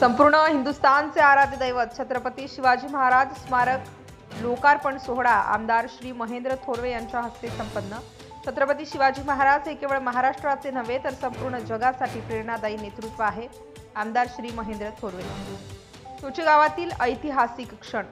संपूर्ण हिंदुस्थानचे आराध्य दैवत छत्रपती शिवाजी महाराज स्मारक लोकार्पण सोहळा आमदार श्री महेंद्र थोरवे यांच्या हस्ते संपन्न. छत्रपती शिवाजी महाराज हे केवळ महाराष्ट्राचे नव्हे तर संपूर्ण जगासाठी प्रेरणादायी नेतृत्व आहे आमदार श्री महेंद्र थोरवे. तुळची गावातील ऐतिहासिक क्षण.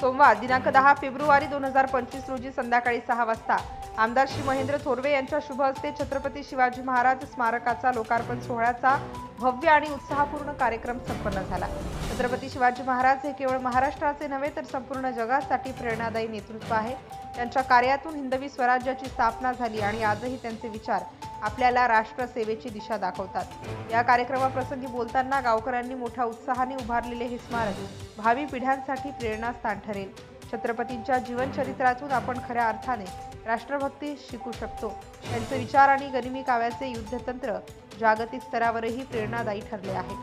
सोमवार दिनांक दहा फेब्रुवारी दोन हजार पंचवीस रोजी संध्याकाळी सहा वाजता. आमदार श्री महेंद्र थोरवे यांच्या शुभ हस्ते छत्रपती शिवाजी महाराज स्मारकाचा लोकार्पण सोहळ्याचा भव्य आणि उत्साहपूर्ण कार्यक्रम संपन्न झाला. छत्रपती शिवाजी महाराज हे केवळ महाराष्ट्राचे नव्हे तर संपूर्ण जगासाठी प्रेरणादायी नेतृत्व आहे. त्यांच्या कार्यातून हिंदवी स्वराज्याची स्थापना झाली आणि आजही त्यांचे विचार आपल्याला राष्ट्रसेवेची दिशा दाखवतात. या कार्यक्रमाप्रसंगी बोलताना गावकऱ्यांनी मोठ्या उत्साहाने उभारलेले हे स्मारक भावी पिढ्यांसाठी प्रेरणास्थान ठरेल. छत्रपतींच्या जीवनचरित्रातून आपण खऱ्या अर्थाने राष्ट्रभक्ती शिकू शकतो. त्यांचे विचार आणि गरिमी काव्याचे युद्धतंत्र जागतिक स्तरावरही प्रेरणादायी ठरले आहे.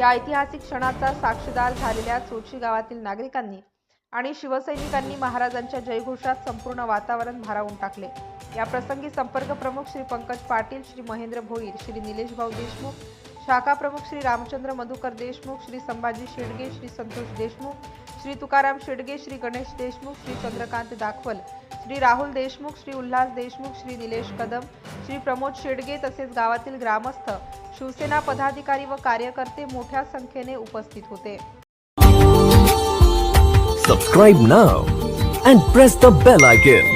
या ऐतिहासिक क्षणाचा साक्षीदार झालेल्या चोची गावातील नागरिकांनी आणि शिवसैनिकांनी महाराजांच्या जयघोषात संपूर्ण वातावरण भारावून टाकले. या प्रसंगी संपर्क प्रमुख श्री पंकज पाटील श्री महेंद्र भोईर श्री निलेश भाऊ देशमुख शाखा प्रमुख श्री रामचंद्र मधुकर देशमुख श्री संभाजी शेडगे श्री संतोष देशमुख श्री तुकाराम शेडगे श्री गणेश देशमुख श्री चंद्रकांत दाखवल श्री राहुल देशमुख श्री उल्हास देशमुख श्री निलेश कदम श्री प्रमोद शेडगे तसेच गावातील ग्रामस्थ शिवसेना पदाधिकारी व कार्यकर्ते मोठ्या संख्येने उपस्थित होते. Subscribe now and press the bell icon